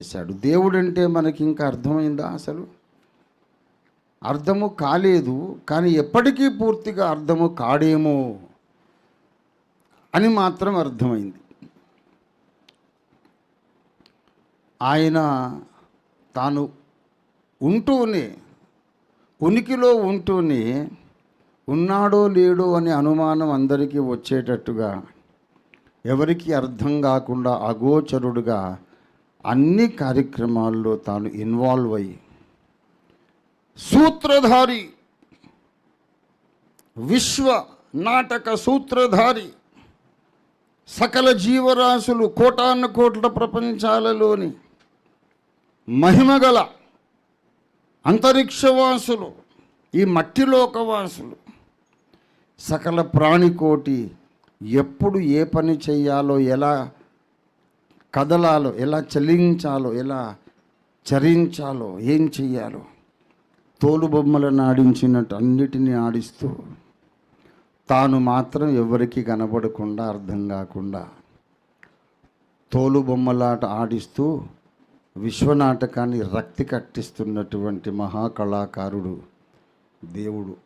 చేశాడు. దేవుడు అంటే మనకి ఇంకా అర్థమైందా అసలు? అర్థము కాలేదు కానీ ఎప్పటికీ పూర్తిగా అర్థము కాడేమో అని మాత్రం అర్థమైంది. ఆయన తాను ఉంటూనే ఉనికిలో ఉంటూనే ఉన్నాడో లేడో అనే అనుమానం అందరికీ వచ్చేటట్టుగా ఎవరికి అర్థం కాకుండా అగోచరుడుగా అన్ని కార్యక్రమాల్లో తాను ఇన్వాల్వ్ అయ్యి సూత్రధారి విశ్వ నాటక సూత్రధారి సకల జీవరాశులు కోటాను కోట్ల ప్రపంచాలలోని మహిమగల అంతరిక్షవాసులు ఈ మట్టిలోకవాసులు సకల ప్రాణికోటి ఎప్పుడు ఏ పని చేయాలో ఎలా కదలాలో ఎలా చలించాలో ఎలా చరించాలో ఏం చెయ్యాలో తోలుబొమ్మలను ఆడించినట్టు అన్నిటినీ ఆడిస్తూ తాను మాత్రం ఎవరికి కనబడకుండా అర్థం కాకుండా తోలుబొమ్మలాట ఆడిస్తూ విశ్వనాటకాన్ని రక్తి కట్టిస్తున్నటువంటి మహాకళాకారుడు దేవుడు.